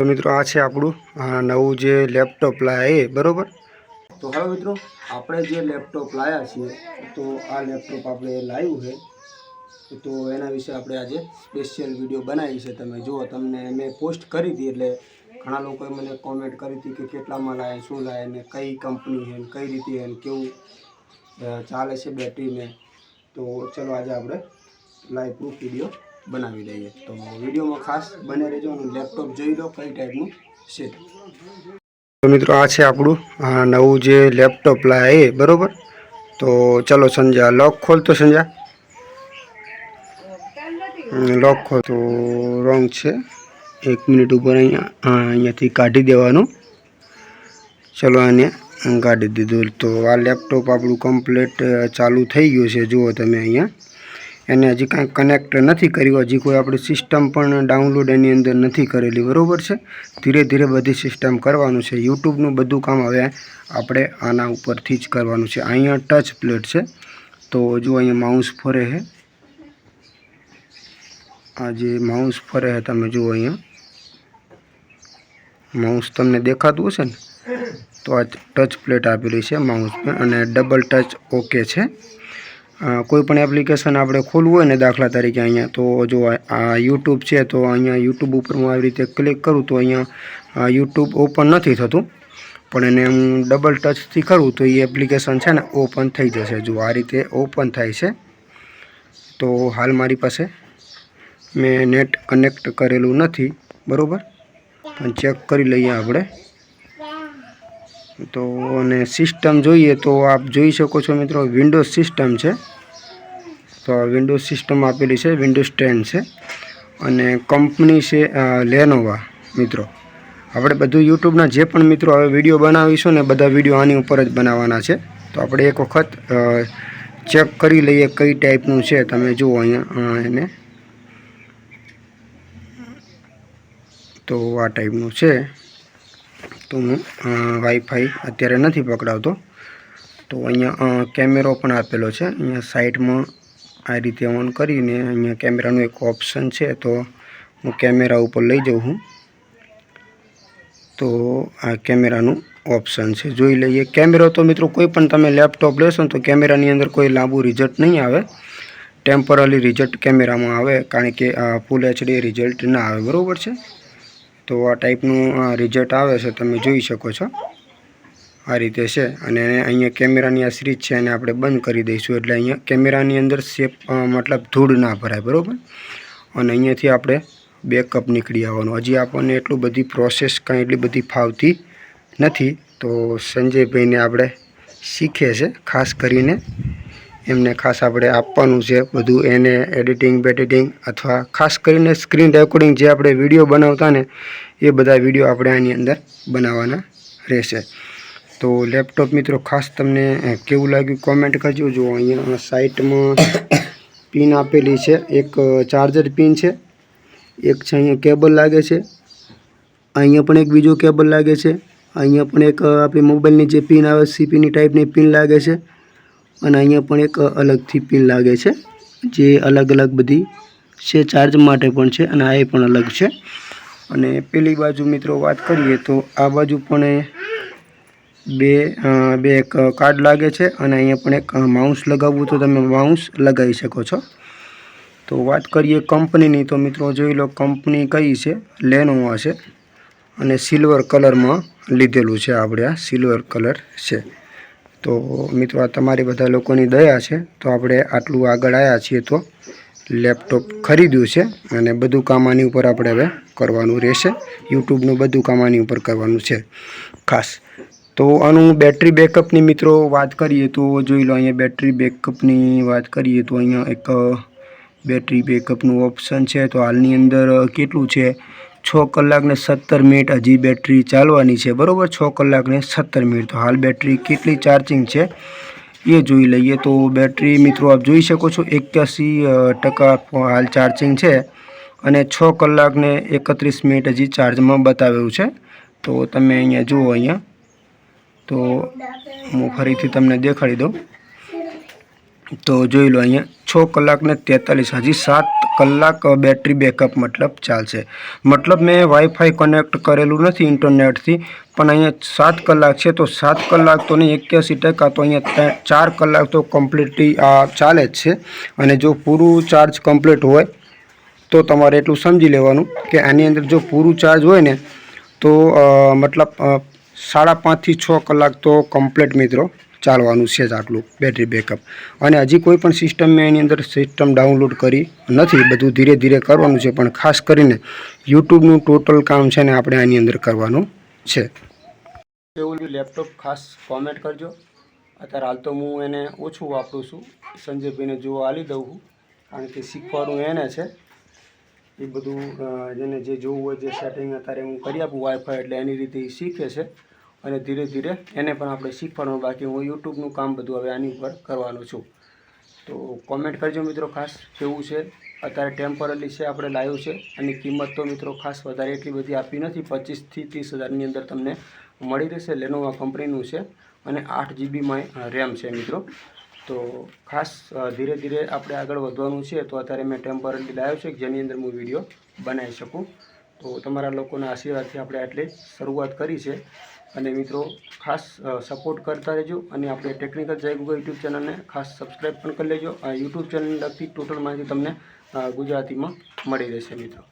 તો મિત્રો આ છે આપણું નવું જે લેપટોપ લાયા એ, બરાબર? તો હવે મિત્રો, આપણે જે લેપટોપ લાયા છીએ, તો આ લેપટોપ આપણે લાવ્યું છે. તો એના વિશે આપણે આજે સ્પેશિયલ વીડિયો બનાવી છે. તમે જુઓ, તમને મેં પોસ્ટ કરી હતી એટલે ઘણા લોકોએ મને કોમેન્ટ કરી હતી કે કેટલામાં લાવે શું લાવે ને કઈ કંપની છે કઈ રીતે છે કેવું ચાલે છે બેટરીને તો ચલો આજે આપણે લાઈવ પ્રૂફ વીડિયો બનાવી દઈએ. તો વિડીયોમાં ખાસ બને રહેજો અને લેપટોપ જોઈ લો કઈ ટાઈપનું છે તો. મિત્રો આ છે આપણું નવું જે લેપટોપ લાયા એ, બરાબર? તો ચલો સંજા લોક ખોલ તો સંજા લોક ખોલ. તો રોંગ છે. એક મિનિટ ઉપર અહીંયા અહીંયાથી કાઢી દેવાનું. ચલો આને કાઢી દીધું. તો આ લેપટોપ આપણું કમ્પ્લીટ ચાલુ થઈ ગયું છે. જુઓ તમે અહીંયા. એને હજી કાંઈ કનેક્ટ નથી કર્યું. હજી કોઈ આપણી સિસ્ટમ પણ ડાઉનલોડ એની અંદર નથી કરેલી. બરાબર છે? ધીરે ધીરે બધી સિસ્ટમ કરવાનું છે. યુટ્યુબનું બધું કામ હવે આપણે આના ઉપરથી જ કરવાનું છે. અહીંયા ટચ પ્લેટ છે. તો જો અહીંયા માઉસ ફરે છે આ જે માઉસ ફરે છે તમે જુઓ અહીંયા. માઉસ તમને દેખાતું હશે ને? તો આ ટચ પ્લેટ આપેલી છે માઉસ અને ડબલ ટચ ઓકે છે. કોઈ પણ એપ્લિકેશન આપણે ખોલવું હોય ને દાખલા તરીકે અહીંયા, તો જો આ- યુટ્યુબ છે, તો અહીંયા યુટ્યુબ ઉપર હું આવી રીતે ક્લિક કરું તો અહીંયા યુટ્યુબ ઓપન નથી થતું. પણ એને હું ડબલ ટચથી કરું તો એ એપ્લિકેશન છે ને ઓપન થઈ જશે. જો આ રીતે ઓપન થાય છે, તો હાલ મારી પાસે મેં નેટ કનેક્ટ કરેલું નથી. બરાબર? પણ ચેક કરી લઈએ આપણે. તો અને સિસ્ટમ જોઈએ તો આપ જોઈ શકો છો મિત્રો વિન્ડોઝ સિસ્ટમ છે. તો વિન્ડોઝ સિસ્ટમ આપેલી છે વિન્ડોઝ ટેન છે. અને કંપની છે લેનોવા મિત્રો. આપણે બધું યુટ્યુબના જે પણ મિત્રો હવે વીડિયો બનાવીશું ને બધા વીડિયો આની ઉપર જ બનાવવાના છે. તો આપણે એક વખત ચેક કરી લઈએ કઈ ટાઈપનું છે. તમે જુઓ અહીંયા એને. તો આ ટાઈપનું છે. તો હું વાઈફાઈ અત્યારે નથી પકડાવતો. તો અહીંયા કેમેરો પણ આપેલો છે. અહીંયા સાઈડમાં આ રીતે ઓન કરીને અહીંયા કેમેરાનું એક ઓપ્શન છે. તો હું કેમેરા ઉપર લઈ જાઉં હું તો આ કેમેરાનું ઓપ્શન છે. જોઈ લઈએ. કેમેરો તો મિત્રો કોઈ પણ તમે લેપટોપ લેશો તો કેમેરાની અંદર કોઈ લાંબુ રિઝલ્ટ નહીં આવે. ટેમ્પરરી રિઝલ્ટ કેમેરામાં આવે. કારણ કે ફૂલ એચડી રિઝલ્ટ ના આવે. બરાબર છે? તો આ ટાઈપનું રિઝલ્ટ આવે છે, તમે જોઈ શકો છો. આ રીતે છે, અને અહીંયા કેમેરાની આ સિરીજ છે, એને આપણે બંધ કરી દઈશું. એટલે અહીંયા કેમેરાની અંદર શેપ મતલબ ધૂળ ના ભરાય, બરાબર? અને અહીંયાથી આપણે બેકઅપ નીકળી આવવાનું. હજી આપણને એટલું બધી પ્રોસેસ કાંઈ એટલી બધી ફાવતી નથી. તો સંજયભાઈને આપણે શીખે છે, ખાસ કરીને એમને ખાસ આપણે આપવાનું છે. બધું એને એડિટિંગ બેડિટિંગ અથવા ખાસ કરીને સ્ક્રીન રેકોર્ડિંગ જે આપણે વીડિયો બનાવતા ને, એ બધા વીડિયો આપણે આની અંદર બનાવવાના રહેશે. તો લેપટોપ મિત્રો, ખાસ તમને કેવું લાગ્યું કોમેન્ટ કરજો. જો અહીંયા સાઇટમાં પિન આપેલી છે, એક ચાર્જર પિન છે, એક છે અહીંયા કેબલ લાગે છે, અહીંયા પણ એક બીજો કેબલ લાગે છે, અહીંયા પણ એક આપણી મોબાઈલની જે પિન આવે સીપીની ટાઈપની પિન લાગે છે અને અહીંયા પણ એક અલગથી પિન લાગે છે, જે અલગ અલગ બધી છે ચાર્જ માટે પણ છે અને આ એ પણ અલગ છે. અને પેલી બાજુ મિત્રો વાત કરીએ તો આ બાજુ પણ બે બે એક કાર્ડ લાગે છે અને અહીંયા પણ એક માઉસ લગાવવું તો તમે માઉસ લગાવી શકો છો. તો વાત કરીએ કંપનીની તો મિત્રો જોઈ લો કંપની કઈ છે લેનોવા છે અને સિલ્વર કલરમાં લીધેલું છે, આપણે આ સિલ્વર કલર છે. તો મિત્રો, આ તમારી બધા લોકોની દયા છે, તો આપણે આટલું આગળ આવ્યા છીએ તો લેપટોપ ખરીદ્યું છે અને બધું કામ આની ઉપર આપણે હવે કરવાનું રહેશે. યુટ્યુબનું બધું કામ આની ઉપર કરવાનું છે. ખાસ. તો આનું બેટરી બેકઅપની મિત્રો વાત કરીએ તો જોઈ લો, અહીંયા બેટરી બેકઅપની વાત કરીએ તો અહીંયા એક બેટરી બેકઅપનું ઓપ્શન છે. તો હાલની અંદર કેટલું છે? છ કલાકને સત્તર મિનિટ હજી બેટરી ચાલવાની છે. બરાબર? છ કલાકને સત્તર મિનિટ. તો હાલ બેટરી કેટલી ચાર્જિંગ છે? એ જોઈ લઈએ. તો બેટરી મિત્રો આપ જોઈ શકો છો, એક્યાસી ટકા હાલ ચાર્જિંગ છે અને છ કલાકને એકત્રીસ મિનિટ હજી ચાર્જમાં બતાવેલું છે. તો તમે અહીંયા જુઓ અહીંયા. તો હું ફરીથી તમને દેખાડી દઉં. તો જોઈ લો અહીંયા છ કલાકને તેતાલીસ, હજી સાત કલાક બેટરી બેકઅપ મતલબ ચાલશે. મતલબ મેં વાઈફાઈ કનેક્ટ કરેલું નથી ઇન્ટરનેટથી પણ અહીંયા સાત કલાક છે, તો સાત કલાક તો નહીં, એક્યાસી ટકા તો અહીંયા ચાર કલાક તો કમ્પ્લીટલી આ ચાલે જ છે. અને જો પૂરું ચાર્જ કમ્પ્લીટ હોય, તો તમારે એટલું સમજી લેવાનું કે આની અંદર જો પૂરું ચાર્જ હોય ને, તો મતલબ સાડા પાંચથી છ કલાક તો કમ્પ્લીટ મિત્રો. ચાલવાનું છે જ આટલું બેટરી બેકઅપ અને હજી કોઈ પણ સિસ્ટમ મેં એની અંદર સિસ્ટમ ડાઉનલોડ કરી નથી, બધું ધીરે ધીરે કરવાનું છે, પણ ખાસ કરીને યુટ્યુબનું ટોટલ કામ છે ને આપણે આની અંદર કરવાનું છે. એવું લેપટોપ ખાસ કોમેન્ટ કરજો. અત્યારે હાલ તો હું એને ઓછું વાપરું છું. સંજયભાઈને જોવા આલી દઉં છું કારણ કે શીખવાનું એને છે. એ બધું જેને જે જોવું હોય, જે સેટિંગ અત્યારે હું કરી આપું વાઈફાઈ એટલે એની રીતે એ શીખે છે. અને ધીરે ધીરે એને પણ આપણે શીખવાનું બાકી. હું યુટ્યુબનું કામ બધું હવે આની ઉપર કરવાનું છું. તો કોમેન્ટ કરજો મિત્રો ખાસ, કેવું છે? અત્યારે ટેમ્પરરી છે, આપણે લાવ્યું છે. અને કિંમત તો મિત્રો ખાસ વધારે એટલી બધી આપી નથી. પચીસથી ત્રીસ હજારની અંદર તમને મળી રહેશે. લેનોવા કંપનીનું છે અને આઠ જીબીમાં રેમ છે મિત્રો. તો ખાસ ધીરે ધીરે આપણે આગળ વધવાનું છે. તો અત્યારે મેં ટેમ્પરરી લાવ્યો છે, જેની અંદર હું વીડિયો બનાવી શકું. તો તમારા લોકોના આશીર્વાદથી આપણે આટલે શરૂઆત કરી છે. અને મિત્રો, ખાસ સપોર્ટ કરતા રહેજો અને આપણે ટેકનિકલ જય ગૂગલ યુટ્યુબ ચેનલને ખાસ સબસ્ક્રાઈબ પણ કરી લેજો. આ યુટ્યુબ ચેનલને લગતી ટોટલ માહિતી તમને ગુજરાતીમાં મળી રહેશે મિત્રો.